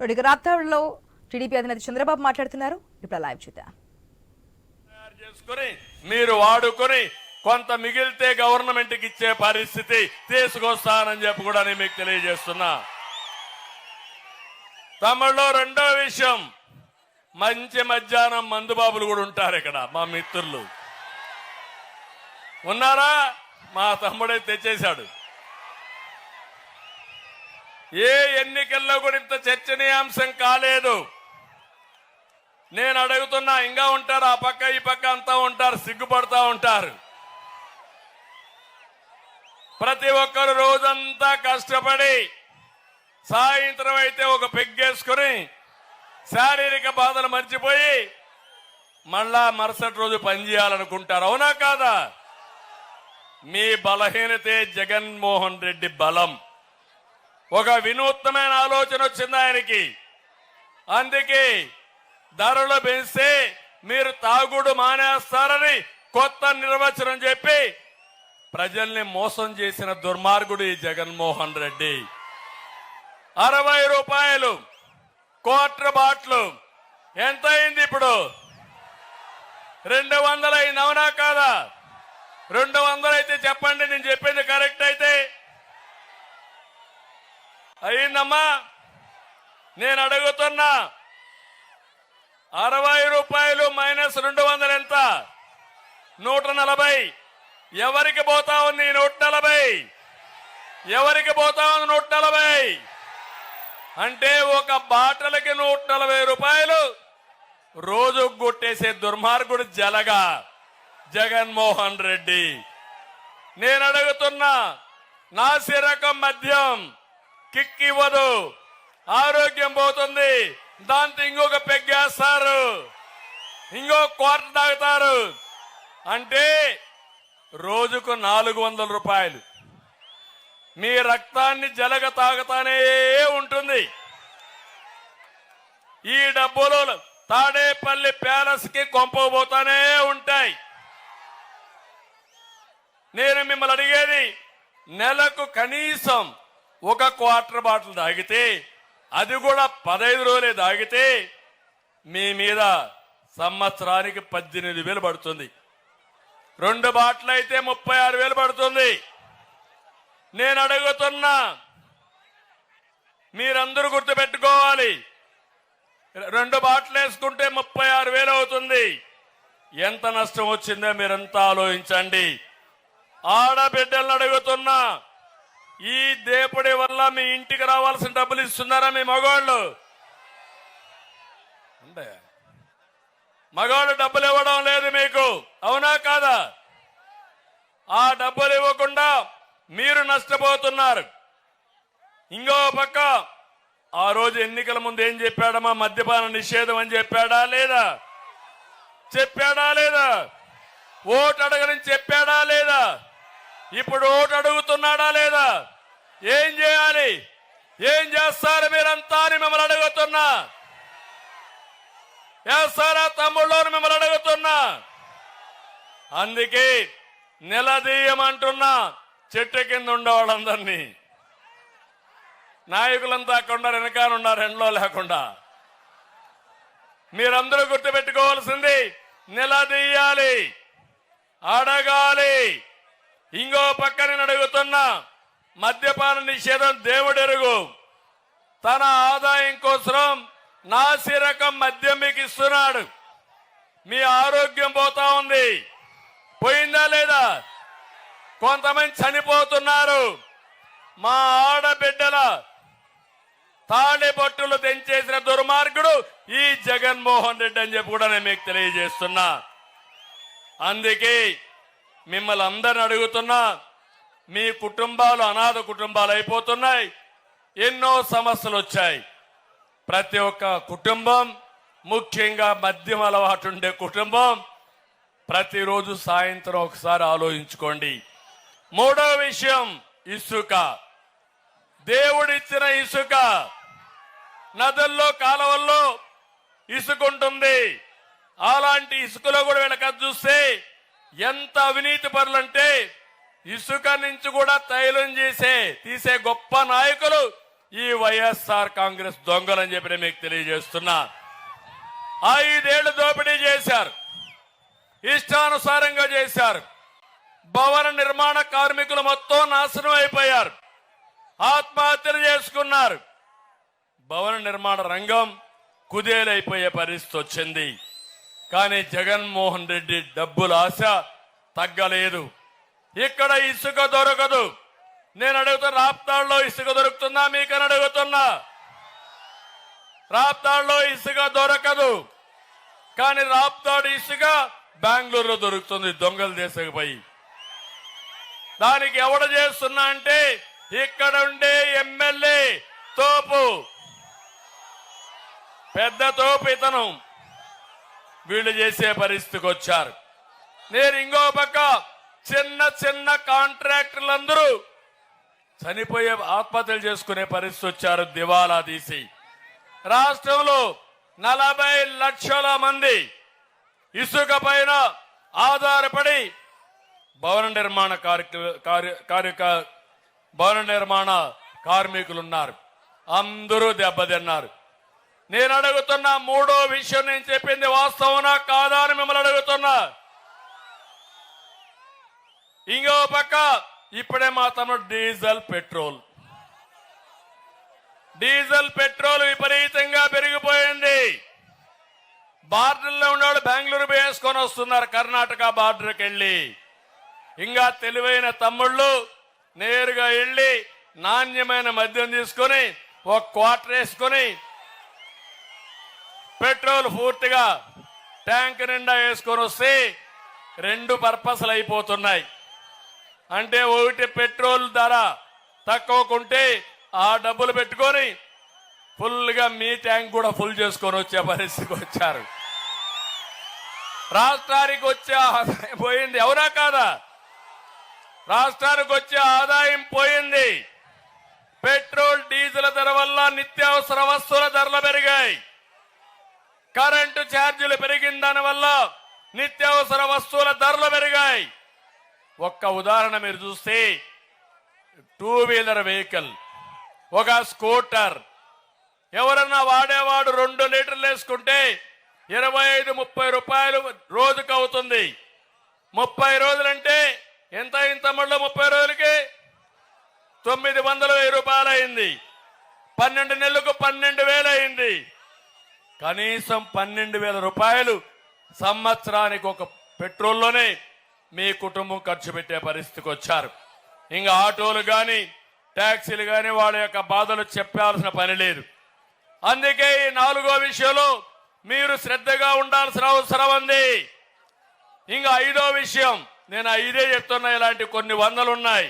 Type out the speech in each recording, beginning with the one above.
ఇక రాప్తాడులో టీడీపీ అధినేత చంద్రబాబు మాట్లాడుతున్నారు. ఇప్పుడు లైవ్ చూద్దాం. చేసుకుని మీరు వాడుకొని కొంత మిగిలితే గవర్నమెంట్కి ఇచ్చే పరిస్థితి తీసుకొస్తానని చెప్పి కూడా నేను మీకు తెలియజేస్తున్నా. తమిళలో రెండో విషయం మంచి మధ్యాహ్నం మందుబాబులు కూడా ఉంటారు ఇక్కడ మా మిత్రులు. ఉన్నారా? మా తమ్ముడే తెచ్చేశాడు. ఏ ఎన్నికల్లో కూడా ఇంత చర్చనీయాంశం కాలేదు. నేను అడుగుతున్నా ఇంకా ఉంటారు ఆ పక్క ఈ పక్క అంతా ఉంటారు సిగ్గుపడతా ఉంటారు. ప్రతి ఒక్కరు రోజంతా కష్టపడి సాయంత్రం అయితే ఒక పెగ్గేసుకుని శారీరక బాధలు మర్చిపోయి మళ్ళా మరుసటి రోజు పనిచేయాలనుకుంటారు అవునా కాదా? మీ బలహీనతే జగన్మోహన్ రెడ్డి బలం. ఒక వినూత్నమైన ఆలోచన వచ్చింది ఆయనకి. అందుకే ధరలు పెంచితే మీరు తాగుడు మానేస్తారని కొత్త నిర్వచనం చెప్పి ప్రజల్ని మోసం చేసిన దుర్మార్గుడు ఈ జగన్మోహన్ రెడ్డి. అరవై రూపాయలు కోట్ర బాట్లు ఎంత అయింది ఇప్పుడు? రెండు వందలైంది అవునా కాదా? రెండు వందలు అయితే చెప్పండి నేను చెప్పింది కరెక్ట్ అయితే అయిందమ్మా నేను అడుగుతున్నా అరవై రూపాయలు మైనస్ రెండు వందలు ఎంత? నూట నలభై. ఎవరికి పోతా ఉంది నూట నలభై? ఎవరికి పోతా ఉంది నూట నలభై? అంటే ఒక బాటలకి నూట నలభై రూపాయలు రోజు కొట్టేసే దుర్మార్గుడు జలగా జగన్మోహన్ రెడ్డి. నేను అడుగుతున్నా నాసిరకం మద్యం కిక్ ఇవ్వదు ఆరోగ్యం పోతుంది. దాంతో ఇంకొక పెగ్గేస్తారు ఇంకో క్వార్టర్ తాగుతారు. అంటే రోజుకు నాలుగు వందల రూపాయలు. మీ రక్తాన్ని జలగ తాగుతానే ఉంటుంది. ఈ డబ్బులు తాడేపల్లి ప్యాలెస్కి కొంపబోతానే ఉంటాయి. నేను మిమ్మల్ని అడిగేది నెలకు కనీసం ఒక క్వార్టర్ బాటిల్ తాగితే అది కూడా పదహైదు రోజులే తాగితే మీ మీద సంవత్సరానికి పద్దెనిమిది వేలు పడుతుంది. రెండు బాటిల్ అయితే ముప్పై ఆరు వేలు పడుతుంది. నేను అడుగుతున్నా మీరందరూ గుర్తుపెట్టుకోవాలి. రెండు బాటిల్ వేసుకుంటే ముప్పై ఆరు వేలు అవుతుంది. ఎంత నష్టం వచ్చిందో మీరంతా ఆలోచించండి. ఆడబిడ్డలను అడుగుతున్నా ఈ దేపుడి వల్ల మీ ఇంటికి రావాల్సిన డబ్బులు ఇస్తున్నారా మీ మగవాళ్ళు? అంటే మగవాళ్ళు డబ్బులు ఇవ్వడం లేదు మీకు. అవునా కాదా? ఆ డబ్బులు ఇవ్వకుండా మీరు నష్టపోతున్నారు. ఇంకో పక్క ఆ రోజు ఎన్నికల ముందు ఏం చెప్పాడమ్మా? మద్యపాన నిషేధం అని చెప్పాడా లేదా? చెప్పాడా లేదా? ఓటు అడగని చెప్పాడా లేదా? ఇప్పుడు ఓటు అడుగుతున్నాడా లేదా? ఏం చేయాలి? ఏం చేస్తారు మీరంతా అని మిమ్మల్ని అడుగుతున్నా. చేస్తారా తమ్ముళ్ళు అని మిమ్మల్ని అడుగుతున్నా. అందుకే నిలదీయమంటున్నా చెట్టు కింద ఉండేవాళ్ళందరినీ. నాయకులంతా అక్కడ వెనకాలన్నారు ఎండలో లేకుండా. మీరందరూ గుర్తుపెట్టుకోవాల్సింది నిలదీయాలి అడగాలి. ఇంకో పక్క నేను అడుగుతున్నా మద్యపాన నిషేధం దేవుడెరుగు. తన ఆదాయం కోసం నాసి రకం మద్యం మీకు ఇస్తున్నాడు. మీ ఆరోగ్యం పోతా ఉంది. పోయిందా లేదా? కొంతమంది చనిపోతున్నారు. మా ఆడబిడ్డల తాళి బొట్టులు తెంచేసిన దుర్మార్గుడు ఈ జగన్మోహన్ రెడ్డి అని చెప్పి కూడా నేను మీకు తెలియజేస్తున్నా. అందుకే మిమ్మల్ని అందరిని అడుగుతున్నా మీ కుటుంబాలు అనాథ కుటుంబాలు అయిపోతున్నాయి. ఎన్నో సమస్యలు వచ్చాయి. ప్రతి ఒక్క కుటుంబం ముఖ్యంగా మద్యం అలవాటు ఉండే కుటుంబం ప్రతిరోజు సాయంత్రం ఒకసారి ఆలోచించుకోండి. మూడో విషయం ఇసుక. దేవుడిచ్చిన ఇసుక. నదుల్లో కాలువల్లో ఇసుక ఉంటుంది అలాంటి ఇసుకలో కూడా వెనక చూస్తే ఎంత అవినీతి పరులంటే ఇసుక నుంచి కూడా తైలం చేసే తీసే గొప్ప నాయకులు ఈ వైఎస్ఆర్ కాంగ్రెస్ దొంగలని చెప్పి నేను మీకు తెలియజేస్తున్నా. ఐదేళ్ళు దోపిడీ చేశారు. ఇష్టానుసారంగా చేశారు. భవన నిర్మాణ కార్మికులు మొత్తం నాశనం అయిపోయారు. ఆత్మహత్యలు చేసుకున్నారు. భవన నిర్మాణ రంగం కుదేలైపోయే పరిస్థితి వచ్చింది. కానీ జగన్మోహన్ రెడ్డి డబ్బుల ఆశ తగ్గలేదు. ఇక్కడ ఇసుక దొరకదు. నేను అడుగుతున్న రాప్తాడులో ఇసుక దొరుకుతుందా? మీకని అడుగుతున్నా. రాప్తాడులో ఇసుక దొరకదు. కానీ రాప్తాడు ఇసుక బెంగళూరులో దొరుకుతుంది దొంగలు దేశకపోయి దానికి ఎవడ చేస్తున్నా అంటే ఇక్కడ ఉండే ఎమ్మెల్యే తోపు. పెద్ద తోపు ఇతను. వీళ్ళు చేసే పరిస్థితికి వచ్చారు. నేను ఇంకో పక్క చిన్న చిన్న కాంట్రాక్టర్లందరూ చనిపోయే ఆత్మహత్యలు చేసుకునే పరిస్థితి వచ్చారు దివాలా తీసి. రాష్ట్రంలో నలభై లక్షల మంది ఇసుక పైన ఆధారపడి భవన నిర్మాణ కార్య- కార్య- కార్యక భవన నిర్మాణ కార్మికులు ఉన్నారు అందరూ దెబ్బతిన్నారు. నేను అడుగుతున్న మూడో విషయం నేను చెప్పింది వాస్తవనా కాదా అని మిమ్మల్ని అడుగుతున్నా. ఇంకో పక్క ఇప్పుడే మా తమ డీజిల్ పెట్రోల్. డీజిల్ పెట్రోల్ విపరీతంగా పెరిగిపోయింది. బార్డర్లో ఉన్నవాడు బెంగళూరు వేసుకొని వస్తున్నారు కర్ణాటక బార్డర్కి వెళ్ళి. ఇంకా తెలివైన తమ్ముళ్ళు నేరుగా వెళ్ళి నాణ్యమైన మద్యం తీసుకొని ఒక క్వార్టర్ వేసుకొని పెట్రోల్ పూర్తిగా ట్యాంక్ నిండా వేసుకొని వస్తే రెండు పర్పస్లు అయిపోతున్నాయి. అంటే ఒకటి పెట్రోల్ ధర తక్కువకుంటే ఆ డబ్బులు పెట్టుకొని ఫుల్గా మీ ట్యాంక్ కూడా ఫుల్ చేసుకొని వచ్చే పరిస్థితికి వచ్చారు. రాష్ట్రానికి వచ్చే ఆదాయం పోయింది. ఎవరా కాదా? రాష్ట్రానికి వచ్చే ఆదాయం పోయింది. పెట్రోల్ డీజిల్ ధర వల్ల నిత్యావసర వస్తువుల ధరలు పెరిగాయి. కరెంటు ఛార్జీలు పెరిగిన దానివల్ల నిత్యావసర వస్తువుల ధరలు పెరిగాయి. ఒక్క ఉదాహరణ మీరు చూస్తే టూ వీలర్ వెహికల్ ఒక స్కూటర్ ఎవరన్నా వాడేవాడు రెండు లీటర్లు వేసుకుంటే ఇరవై ఐదు ముప్పై రూపాయలు రోజుకు అవుతుంది. ముప్పై రోజులంటే ఎంత ఇంత మళ్ళీ ముప్పై రోజులకి? తొమ్మిది వందల వెయ్యి రూపాయలు అయింది. పన్నెండు నెలలకు పన్నెండు వేలు అయింది. కనీసం పన్నెండు వేల రూపాయలు సంవత్సరానికి ఒక పెట్రోల్లోనే మీ కుటుంబం ఖర్చు పెట్టే పరిస్థితికి వచ్చారు. ఇంకా ఆటోలు కానీ ట్యాక్సీలు కానీ వాళ్ళ యొక్క బాధలు చెప్పాల్సిన పని లేదు. అందుకే ఈ నాలుగో విషయంలో మీరు శ్రద్ధగా ఉండాల్సిన అవసరం ఉంది. ఇంకా ఐదో విషయం నేను ఐదే చెప్తున్నా ఇలాంటి కొన్ని వందలు ఉన్నాయి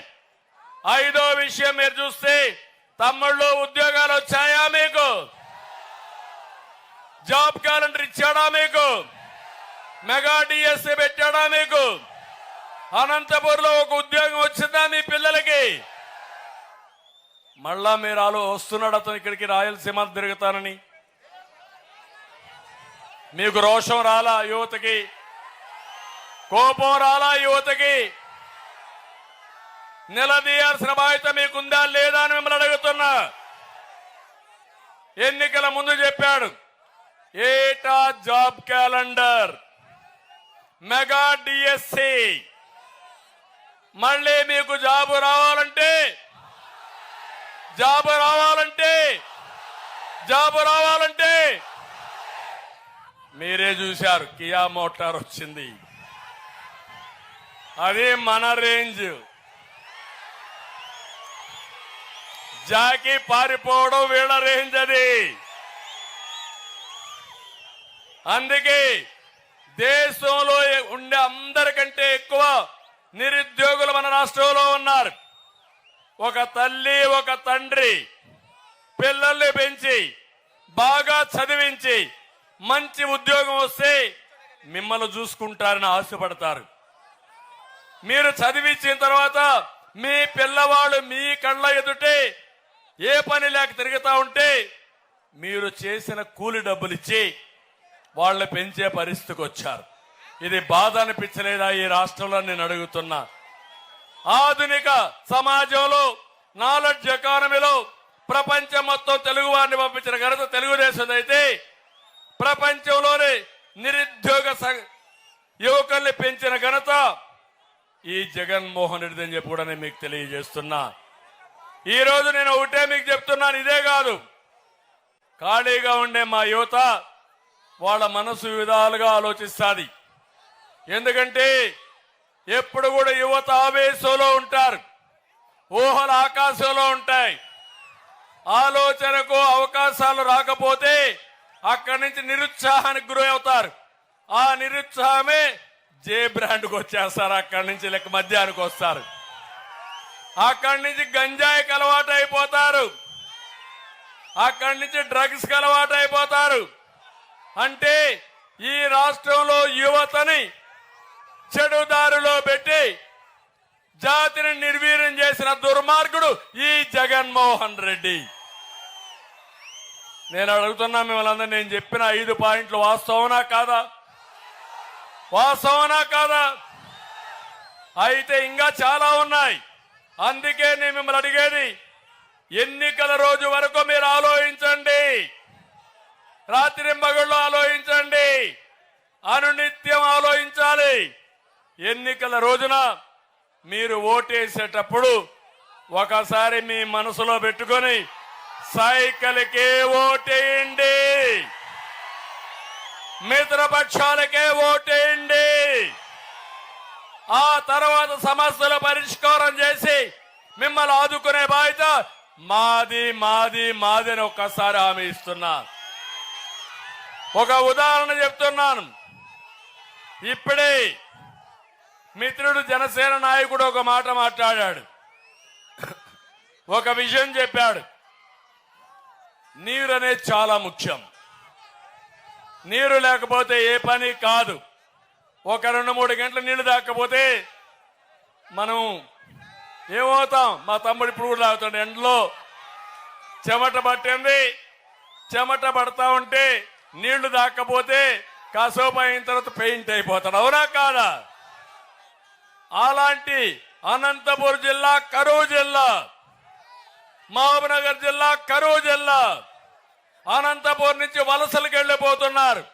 ఐదో విషయం మీరు చూస్తే తమ్ముళ్ళు ఉద్యోగాలు వచ్చాయా మీకు? జాబ్ క్యాలెండర్ ఇచ్చాడా మీకు? మెగా డిఎస్సి పెట్టాడా మీకు? అనంతపురంలో ఒక ఉద్యోగం వచ్చిందా మీ పిల్లలకి? మళ్ళా మీరు ఆలో వస్తున్నాడు అతను ఇక్కడికి రాయలసీమ తిరుగుతానని. మీకు రోషం రాలా యువతకి? కోపం రాలా యువతకి? నిలదీయాల్సిన బాధ్యత మీకుందా లేదా అని మిమ్మల్ని అడుగుతున్నా. ఎన్నికల ముందు చెప్పాడు. ఏటా జాబ్ క్యాలెండర్? Mega DSC. మళ్ళీ మీకు జాబు రావాలంటే? జాబు రావాలంటే? జాబు రావాలంటే? మీరే చూశారు కియా మోటార్ వచ్చింది. అది మన రేంజ్. జాకి పారిపోవడం వీళ్ళ రేంజ్ అది. అందుకే దేశంలో ఉండే అందరికంటే ఎక్కువ నిరుద్యోగులు మన రాష్ట్రంలో ఉన్నారు. ఒక తల్లి ఒక తండ్రి పిల్లల్ని పెంచి బాగా చదివించి మంచి ఉద్యోగం వస్తే మిమ్మల్ని చూసుకుంటారని ఆశపడతారు. మీరు చదివించిన తర్వాత మీ పిల్లవాడు మీ కళ్ళ ఎదుటే ఏ పని లేక తిరుగుతూ ఉంటే మీరు చేసిన కూలి డబ్బులు ఇచ్చి వాళ్ళు పెంచే పరిస్థితికి వచ్చారు. ఇది బాధ అనిపించలేదా ఈ రాష్ట్రంలో నేను అడుగుతున్నా. ఆధునిక సమాజంలో నాలెడ్జ్ ఎకానమీలో ప్రపంచం మొత్తం తెలుగు వారిని పంపించిన ఘనత తెలుగుదేశం అయితే ప్రపంచంలోనే నిరుద్యోగ స- యువకుల్ని పెంచిన ఘనత ఈ జగన్మోహన్ రెడ్డి అని చెప్పి కూడా నేను మీకు తెలియజేస్తున్నా. ఈ రోజు నేను ఒకటే మీకు చెప్తున్నాను ఇదే కాదు. ఖాళీగా ఉండే మా యువత వాళ్ళ మనసు విధాలుగా ఆలోచిస్తుంది. ఎందుకంటే ఎప్పుడు కూడా యువత ఆవేశంలో ఉంటారు. ఊహలు ఆకాశంలో ఉంటాయి. ఆలోచనకు అవకాశాలు రాకపోతే అక్కడి నుంచి నిరుత్సాహానికి గురి అవుతారు. ఆ నిరుత్సాహమే జే బ్రాండ్కి వచ్చేస్తారు. అక్కడి నుంచి లెక్క మధ్యానికి వస్తారు. అక్కడి నుంచి గంజాయికి అలవాటు అయిపోతారు అక్కడి నుంచి డ్రగ్స్కి అలవాటు అయిపోతారు అంటే ఈ రాష్ట్రంలో యువతని చెడుదారులో పెట్టి జాతిని నిర్వీర్యం చేసిన దుర్మార్గుడు ఈ జగన్మోహన్ రెడ్డి. నేను అడుగుతున్నా మిమ్మల్ని అందరూ నేను చెప్పిన ఐదు పాయింట్లు వాస్తవనా కాదా? వాస్తవనా కాదా? అయితే ఇంకా చాలా ఉన్నాయి. అందుకే నేను మిమ్మల్ని అడిగేది ఎన్నికల రోజు వరకు మీరు ఆలోచించండి. రాత్రి మగళ్ళు ఆలోచించండి. అనునిత్యం ఆలోచించాలి. ఎన్నికల రోజున మీరు ఓటేసేటప్పుడు ఒకసారి మీ మనసులో పెట్టుకొని సైకిల్కే ఓటేయండి. మిత్రపక్షాలకే ఓటేయండి. ఆ తర్వాత సమస్యల పరిష్కారం చేసి మిమ్మల్ని ఆదుకునే బాధ్యత మాది మాది మాది అని ఒక్కసారి హామీ ఇస్తున్నా. ఒక ఉదాహరణ చెప్తున్నాను. ఇప్పుడే మిత్రుడు జనసేన నాయకుడు ఒక మాట మాట్లాడాడు. ఒక విషయం చెప్పాడు. నీరు అనేది చాలా ముఖ్యం. నీరు లేకపోతే ఏ పని కాదు. ఒక రెండు మూడు గంటల నీళ్ళు దాకపోతే మనం ఏమవుతాం? మా తమ్ముడు ఇప్పుడు కూడా తాగుతాడు. ఎండలో చెమట పట్టింది. చెమట పడతా ఉంటే నీళ్ళు దాక్కపోతే కాసేపు అయిన తర్వాత పెయింట్ అయిపోతాడు. అవునా కాదా? అలాంటి అనంతపురం జిల్లా కరువు జిల్లా మహబూబ్నగర్ జిల్లా కరువు జిల్లా అనంతపురం నుంచి వలసలకు వెళ్ళిపోతున్నారు.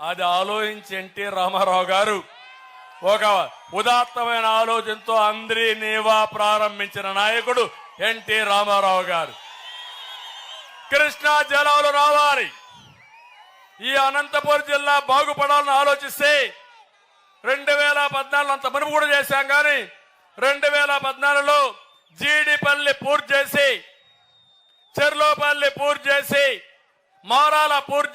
అది ఆలోచించి ఎన్టీ రామారావు గారు ఒక ఉదాత్తమైన ఆలోచనతో అందరి నీవా ప్రారంభించిన నాయకుడు ఎన్టీ రామారావు గారు. కృష్ణా జలాలు రావాలి. ఈ అనంతపురం జిల్లా బాగుపడాలని ఆలోచిస్తే రెండు వేల పద్నాలుగు అంత మునుపు కూడా చేశాం కానీ రెండు వేల పద్నాలుగులో జీడిపల్లి పూర్తి చేసి చెర్లోపల్లి పూర్తి చేసి మారాల పూర్తి